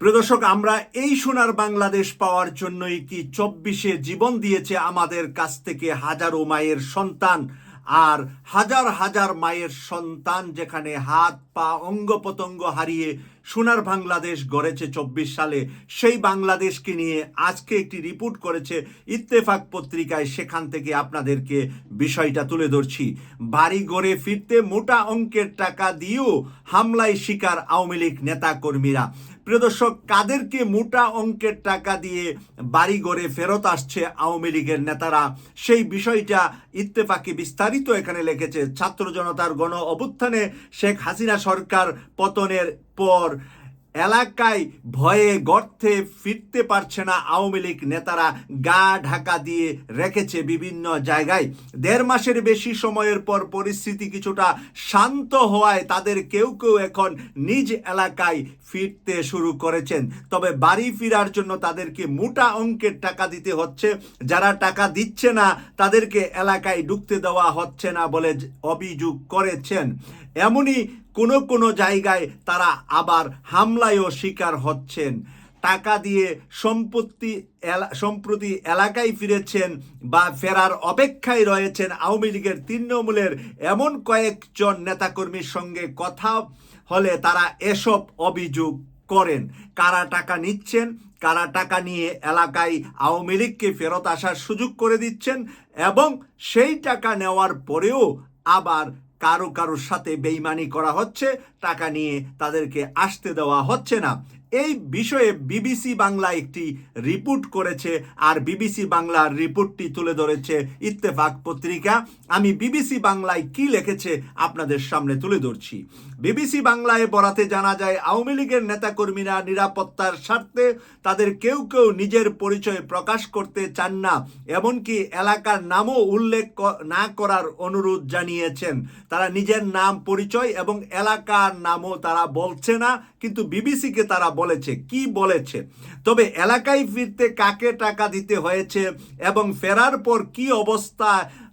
প্রিয় দর্শক, আমরা এই সোনার বাংলাদেশ পাওয়ার জন্যই কি চব্বিশে জীবন দিয়েছে আমাদের কাছ থেকে হাজারো মায়ের সন্তান? আর হাজার হাজার মায়ের সন্তান যেখানে হাত, পা অঙ্গ হারিয়ে সোনার বাংলাদেশ গড়েছে চব্বিশ সালে। সেই বাংলাদেশকে নিয়ে আজকে একটি রিপোর্ট করেছে ইত্তেফাক পত্রিকায়। সেখান থেকে আপনাদেরকে বিষয়টা তুলে ধরছি। বাড়ি গড়ে ফিরতে মোটা অঙ্কের টাকা দিয়েও হামলায় শিকার আওয়ামী লীগ নেতা কর্মীরা প্রিয় দর্শক, কাদেরকে মোটা অঙ্কের টাকা দিয়ে বাড়ি গড়ে ফেরত আসছে আওয়ামী লীগের নেতারা? সেই বিষয়টা ইত্তেফাকে বিস্তারিত এখানে লিখেছে ছাত্র জনতার গণ অভ্যুত্থানে শেখ হাসিনা সরকার পতনের পর এলাকায় ভয়ে গর্তে ফিরতে পারছে না আওয়ামী লীগ নেতারা। গা ঢাকা দিয়ে রেখেছে বিভিন্ন জায়গায়। দেড় মাসের বেশি সময়ের পর পরিস্থিতি কিছুটা শান্ত হওয়ায় তাদের কেউ কেউ এখন নিজ এলাকায় ফিরতে শুরু করেছেন। তবে বাড়ি ফিরার জন্য তাদেরকে মোটা অঙ্কের টাকা দিতে হচ্ছে। যারা টাকা দিচ্ছে না, তাদেরকে এলাকায় ঢুকতে দেওয়া হচ্ছে না বলে অভিযোগ করেছেন। এমনই কোনো কোনো জায়গায় তারা আবার হামলায়ও শিকার হচ্ছেন। টাকা দিয়ে সম্পত্তি সম্প্রতি এলাকায় ফিরেছেন বা ফেরার অপেক্ষায় রয়েছেন আওয়ামী লীগের তৃণমূলের এমন কয়েকজন নেতাকর্মীর সঙ্গে কথা হলে তারা এসব অভিযোগ করেন। কারা টাকা নিচ্ছেন, কারা টাকা নিয়ে এলাকায় আওয়ামী লীগকে ফেরত আসার সুযোগ করে দিচ্ছেন এবং সেই টাকা নেওয়ার পরেও আবার কারও কারোর সাথে বেইমানি করা হচ্ছে টাকা নিয়ে তাদেরকে আসতে দেওয়া হচ্ছে না। এই বিষয়ে বিবিসি বাংলা একটি রিপোর্ট করেছে আর বিবিসি বাংলার রিপোর্টটি তুলে ধরেছে ইত্তেফাক পত্রিকা। আমি বিবিসি বাংলায় কি লিখেছে আপনাদের সামনে তুলে ধরছি। বিবিসি বাংলায় বরাতে জানা যায়, আওয়ামী লীগের নেতাকর্মীরা নিরাপত্তার স্বার্থে তাদের কেউ কেউ নিজের পরিচয় প্রকাশ করতে চান না, এমনকি এলাকার নামও উল্লেখ না করার অনুরোধ জানিয়েছেন। তারা নিজের নাম, পরিচয় এবং এলাকার নামও তারা বলছে না কিন্তু বিবিসিকে তারা বলেছে, কি বলেছে? তবে এলাকায় ফিরতে কাকে টাকা দিতে হয়েছে এবং ফেরার পর কি অবস্থা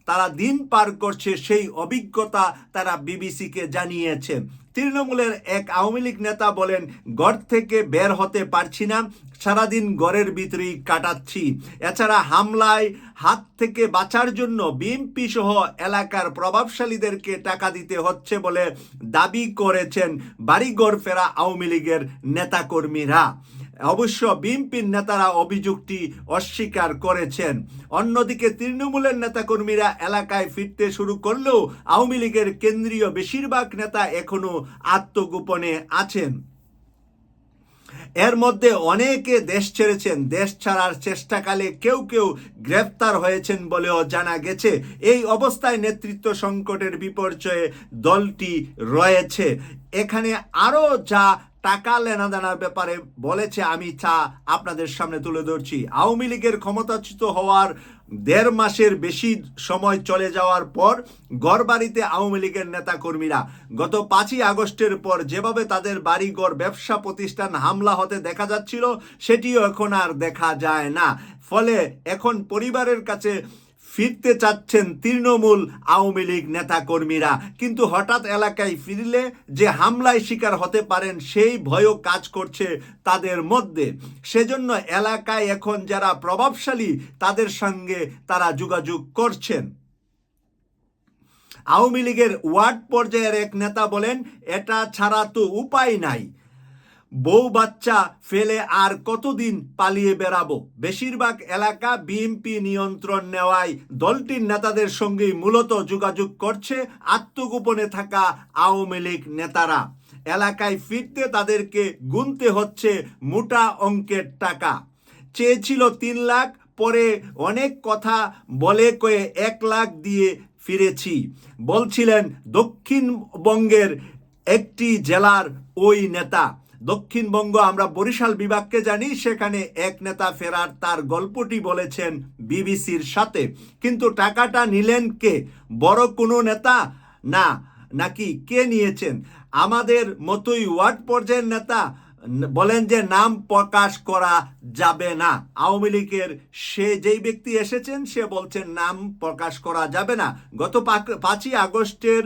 তারা দিন পার করছে সেই অভিজ্ঞতা তারা বিবিসিকে জানিয়েছে। তৃণমূলের এক আওয়ামী লীগ নেতা বলেন, গড় থেকে বের হতে পারছি না, সারাদিন গড়ের ভিতরেই কাটাচ্ছি। এছাড়া হামলায় হাত থেকে বাঁচার জন্য বিএমপি সহ এলাকার প্রভাবশালীদেরকে টাকা দিতে হচ্ছে বলে দাবি করেছেন বাড়িঘর ফেরা আওয়ামী লীগের নেতাকর্মীরা। অবশ্য বিএনপির নেতারা অভিযোগটি অস্বীকার করেছেন। অন্যদিকে তৃণমূলের নেতাকর্মীরা এলাকায় ফিরতে শুরু করলেও আওয়ামী লীগের কেন্দ্রীয় বেশিরভাগ নেতা এখনও আত্মগোপনে আছেন। এর মধ্যে অনেকে দেশ ছেড়েছেন। দেশ ছাড়ার চেষ্টাকালে কেউ কেউ গ্রেফতার হয়েছেন বলেও জানা গেছে। এই অবস্থায় নেতৃত্ব সংকটের বিপর্যয়ে দলটি রয়েছে। এখানে আরও যা টাকা লেনাদেনার ব্যাপারে বলেছে, আমি তা আপনাদের সামনে তুলে ধরছি। আওয়ামী লীগের ক্ষমতাচ্যুত হওয়ার দেড় মাসের বেশি সময় চলে যাওয়ার পর গড়বাড়িতে আওয়ামী লীগের নেতাকর্মীরা গত পাঁচই আগস্টের পর যেভাবে তাদের বাড়িঘর, ব্যবসা প্রতিষ্ঠান হামলা হতে দেখা যাচ্ছিল, সেটিও এখন আর দেখা যায় না। ফলে এখন পরিবারের কাছে ফিরতে চাচ্ছেন তৃণমূল আওয়ামী লীগ নেতাকর্মীরা। কিন্তু হঠাৎ এলাকায় ফিরলে যে হামলায় শিকার হতে পারেন, সেই ভয়ও কাজ করছে তাদের মধ্যে। সেজন্য এলাকায় এখন যারা প্রভাবশালী, তাদের সঙ্গে তারা যোগাযোগ করছেন। আওয়ামী লীগের ওয়ার্ড পর্যায়ের এক নেতা বলেন, এটা ছাড়া তো উপায় নাই। বউ বাচ্চা ফেলে আর কতদিন পালিয়ে বেড়াবো? বেশিরভাগ এলাকা বিএনপি নিয়ন্ত্রণ নেওয়ায় দলটির নেতাদের সঙ্গেই মূলত যোগাযোগ করছে আত্মগোপনে থাকা আওয়ামী লীগ নেতারা। এলাকায় ফিরতে তাদেরকে গুনতে হচ্ছে মোটা অঙ্কের টাকা। চেয়েছিল তিন লাখ, পরে অনেক কথা বলে কয়ে এক লাখ দিয়ে ফিরেছি। বলছিলেন, দক্ষিণবঙ্গের একটি জেলার ওই নেতা দক্ষিণবঙ্গ আমরা বরিশাল বিভাগকে জানি, সেখানে এক নেতা ফেরার তার গল্পটি বলেছেন বিবিসির সাথে। কিন্তু টাকাটা নিলেন কে? বড় কোনো নেতা? না, নাকি কে নিয়েছেন? আমাদের মতোই ওয়ার্ড পর্যায়ের নেতা বলেন যে নাম প্রকাশ করা যাবে না। আওয়ামী লীগের সে যেই ব্যক্তি এসেছেন, সে বলছেন নাম প্রকাশ করা যাবে না। গত পাঁচই আগস্টের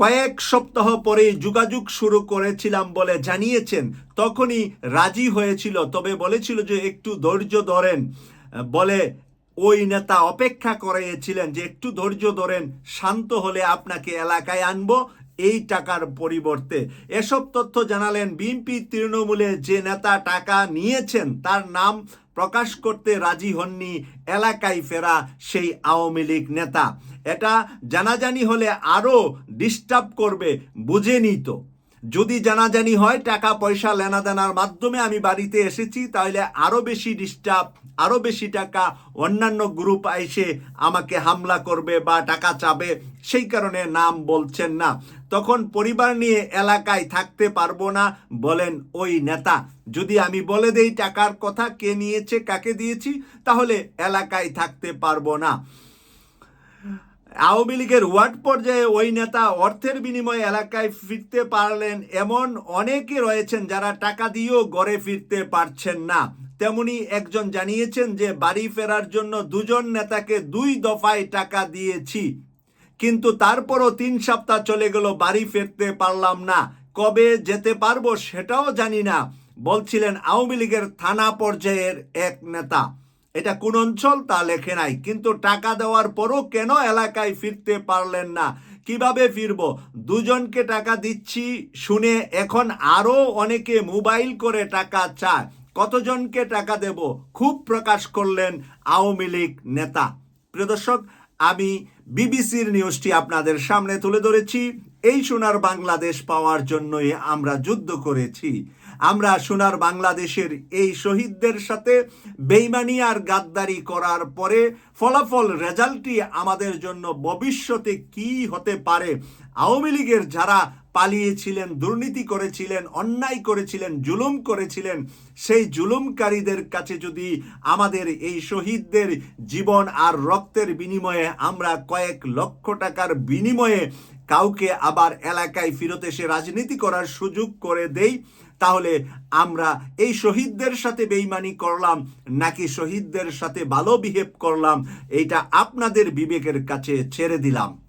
কয়েক সপ্তাহ পরে যোগাযোগ শুরু করেছিলাম বলে জানিয়েছেন। তখনই রাজি হয়েছিল, তবে বলেছিল যে একটু ধৈর্য ধরেন, বলে ওই নেতা অপেক্ষা করেছিলেন যে একটু ধৈর্য ধরেন, শান্ত হলে আপনাকে এলাকায় আনব। এই টাকার পরিবর্তে। এসব তথ্য জানালেন বিএনপি তৃণমূলে যে নেতা টাকা নিয়েছেন, তার নাম প্রকাশ করতে রাজি হননি এলাকায় ফেরা সেই আওয়ামী লীগ নেতা। এটা জানাজানি হলে আরও ডিস্টার্ব করবে বুঝেনি তো। যদি জানাজানি হয় টাকা পয়সা লেনাদেনার মাধ্যমে আমি বাড়িতে এসেছি, তাহলে আরও বেশি ডিস্টার্ব আরও বেশি টাকা অন্যান্য গ্রুপ এসে আমাকে হামলা করবে বা টাকা চাবে, সেই কারণে নাম বলছেন না। তখন পরিবার নিয়ে এলাকায় থাকতে পারব না, বলেন ওই নেতা। যদি আমি বলে দেই টাকার কথা, কে নিয়েছে, কাকে দিয়েছি, তাহলে এলাকায় থাকতে পারব না। আওয়ামী লীগের ওয়ার্ড পর্যায়ে ওই নেতা অর্থের বিনিময়ে এলাকায় ফিরতে পারলেন, এমন অনেকে রয়েছেন যারা টাকা দিয়েও গড়ে ফিরতে পারছেন না। তেমনি একজন জানিয়েছেন যে বাড়ি ফেরার জন্য দুজন নেতাকে দুই দফায় টাকা দিয়েছি। কিন্তু তারপরও তিন সপ্তাহ চলে গেল, বাড়ি ফিরতে পারলাম না। কবে যেতে পারব সেটাও জানি না, বলছিলেন আওয়ামী লীগের থানা পর্যায়ের এক নেতা। এটা কোন অঞ্চল তা লেখে নাই, কিন্তু টাকা দেওয়ার পরও কেন এলাকায় ফিরতে পারলেন না? কীভাবে ফিরবো? দুজনকে টাকা দিচ্ছি শুনে এখন আরও অনেকে মোবাইল করে টাকা চায়। কতজনকে টাকা দেব? খুব প্রকাশ করলেন আওয়ামী লীগ নেতা। প্রিয় দর্শক, আমি বিবিসির নিউজটি আপনাদের সামনে তুলে ধরেছি। এই সোনার বাংলাদেশ পাওয়ার জন্যই আমরা যুদ্ধ করেছি। আমরা সোনার বাংলাদেশের এই শহীদদের সাথে বেইমানি আর গাদ্দারি করার পরে ফলাফল, রেজাল্টটি আমাদের জন্য ভবিষ্যতে কি হতে পারে আওয়ামী লীগের যারা পালিয়েছিলেন, দুর্নীতি করেছিলেন, অন্যায় করেছিলেন, জুলুম করেছিলেন, সেই জুলুমকারীদের কাছে যদি আমাদের এই শহীদদের জীবন আর রক্তের বিনিময়ে আমরা কয়েক লক্ষ টাকার বিনিময়ে কাউকে আবার এলাকায় ফিরত এসে রাজনীতি করার সুযোগ করে দেই, তাহলে আমরা এই শহীদদের সাথে বেইমানি করলাম, নাকি শহীদদের সাথে ভালো বিহেভ করলাম, এইটা আপনাদের বিবেকের কাছে ছেড়ে দিলাম।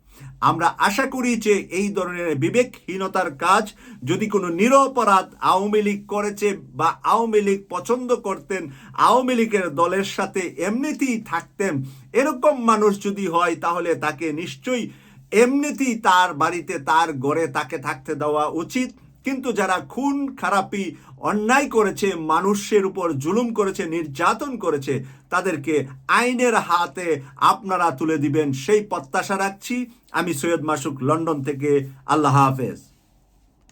আমরা আশা করি যে এই ধরনের বিবেকহীনতার কাজ যদি কোনো নিরপরাধ আওয়ামী লীগ করেছে বা আওয়ামী লীগ পছন্দ করতেন, আওয়ামী লীগের দলের সাথে এমনিতেই থাকতেন, এরকম মানুষ যদি হয় তাহলে তাকে নিশ্চয়ই এমনিতেই তার বাড়িতে, তার গড়ে তাকে থাকতে দেওয়া উচিত। কিন্তু যারা খুন, খারাপি, অন্যায় করেছে, মানুষের উপর জুলুম করেছে, নির্যাতন করেছে, তাদেরকে আইনের হাতে আপনারা তুলে দিবেন। সেই প্রত্যাশা রাখছি। আমি সৈয়দ মাসুক, লন্ডন থেকে। আল্লাহ হাফেজ।